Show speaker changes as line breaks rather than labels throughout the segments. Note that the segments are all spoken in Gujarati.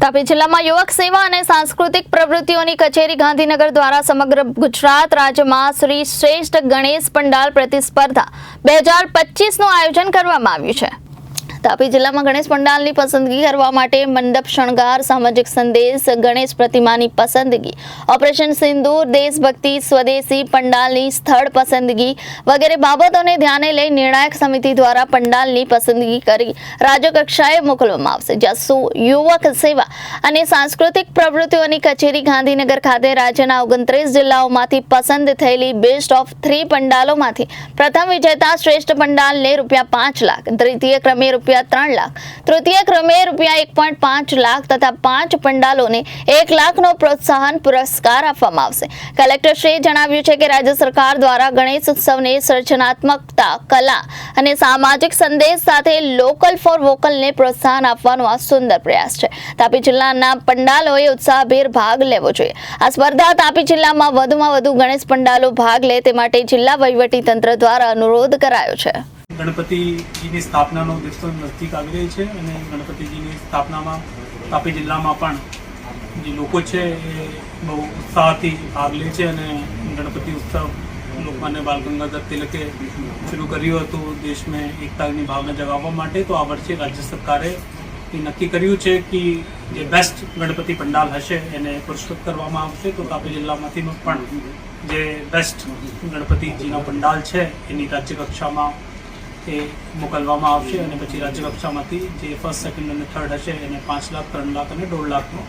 તાપી જિલ્લામાં યુવક સેવા અને સાંસ્કૃતિક પ્રવૃત્તિઓની કચેરી ગાંધીનગર દ્વારા સમગ્ર ગુજરાત રાજ્યમાં શ્રી શ્રેષ્ઠ ગણેશ પંડાલ પ્રતિસ્પર્ધા બે હજાર પચીસનું આયોજન કરવામાં આવ્યું છે. તાપી જિલ્લામાં ગણેશ પંડાલની પસંદગી કરવા માટે મંડપ, શણગાર, સામાજિક સંદેશ, ગણેશ પ્રતિમાની પસંદગી, ઓપરેશન સિંદૂર, દેશભક્તિ, સ્વદેશી પંડાલની સ્થળ પસંદગી વગેરે બાબતોને ધ્યાને લઈ નિર્ણાયક સમિતિ દ્વારા પંડાલની પસંદગી કરી રાજ્યકક્ષાએ મોકલવામાં આવશે, જ્યાં સુ, યુવક સેવા અને સાંસ્કૃતિક પ્રવૃત્તિઓની કચેરી ગાંધીનગર ખાતે રાજ્યના ઓગણત્રીસ જિલ્લાઓમાંથી પસંદ થયેલી બેસ્ટ ઓફ થ્રી પંડાલોમાંથી પ્રથમ વિજેતા શ્રેષ્ઠ પંડાલને રૂપિયા પાંચ લાખ, દ્વિતીય ક્રમે રૂપિયા ત્રણ લાખ. તૃતીય ક્રમે રૂપિયા એક પોઈન્ટ પાંચ લાખ તથા પાંચ પંડાલોને એક લાખનો પ્રોત્સાહન પુરસ્કાર આપવામાં આવશે. કલેક્ટરશ્રીએ જણાવ્યું છે કે રાજ્ય સરકાર દ્વારા ગણેશ ઉત્સવને સર્જનાત્મકતા, કલા અને સામાજિક સંદેશ સાથે લોકલ ફોર વોકલને પ્રોત્સાહન આપવાનો આ સુંદર પ્રયાસ છે. તાપી જિલ્લાના પંડાલોએ ઉત્સાહભેર ભાગ લેવો જોઈએ. આ સ્પર્ધા તાપી જિલ્લામાં વધુમાં વધુ ગણેશ પંડાલો ભાગ લે તે માટે જિલ્લા વહીવટી તંત્ર દ્વારા અનુરોધ કરાયો છે.
ગણપતિજીની સ્થાપનાનો દિવસો નજીક આવી રહી છે અને ગણપતિજીની સ્થાપનામાં તાપી જિલ્લામાં પણ જે લોકો છે એ બહુ ઉત્સાહથી ભાગ લે છે અને ગણપતિ ઉત્સવ લોકમાન્ય બાલ ગંગાધર તિલકે શરૂ કર્યું હતું દેશમાં એકતાની ભાવના જગાવવા માટે. તો આ વર્ષે રાજ્ય સરકારે એ નક્કી કર્યું છે કે જે બેસ્ટ ગણપતિ પંડાલ હશે એને પુરસ્કૃત કરવામાં આવશે. તો તાપી જિલ્લામાંથી પણ જે બેસ્ટ ગણપતિજીનો પંડાલ છે એની રાજ્ય કક્ષામાં એ મોકલવામાં આવશે અને પછી રાજ્ય કક્ષામાંથી જે ફર્સ્ટ સેકન્ડ અને થર્ડ હશે એને પાંચ લાખ, ત્રણ લાખ અને દોઢ લાખનો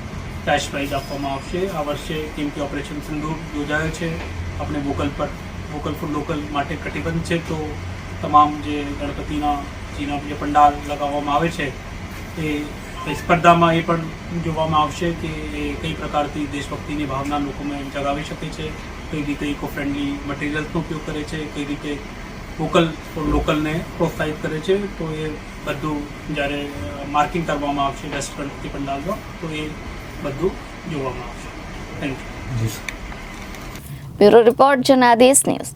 કેશ પ્રાઇઝ આપવામાં આવશે. આ વર્ષે કેમ કે ઓપરેશન સિંધુ યોજાયો છે. આપણે વોકલ પર વોકલ ફોર લોકલ માટે કટિબંધ છે. તો તમામ જે ગણપતિના, જીના જે પંડાલ લગાવવામાં આવે છે, એ સ્પર્ધામાં એ પણ જોવામાં આવશે કે એ કઈ પ્રકારથી દેશભક્તિની ભાવના લોકોમાં જગાવી શકે છે, કઈ રીતે ઇકો ફ્રેન્ડલી મટીરિયલ્સનો ઉપયોગ કરે છે, કઈ રીતે ફોર લોકલને પ્રોત્સાહિત કરે છે, તો એ બધું જ્યારે માર્કિંગ કરવામાં આવશે રેસ્ટોરન્ટથી પંડાલમાં, તો એ બધું જોવામાં આવશે. Thank you
bureau report Janadesh news.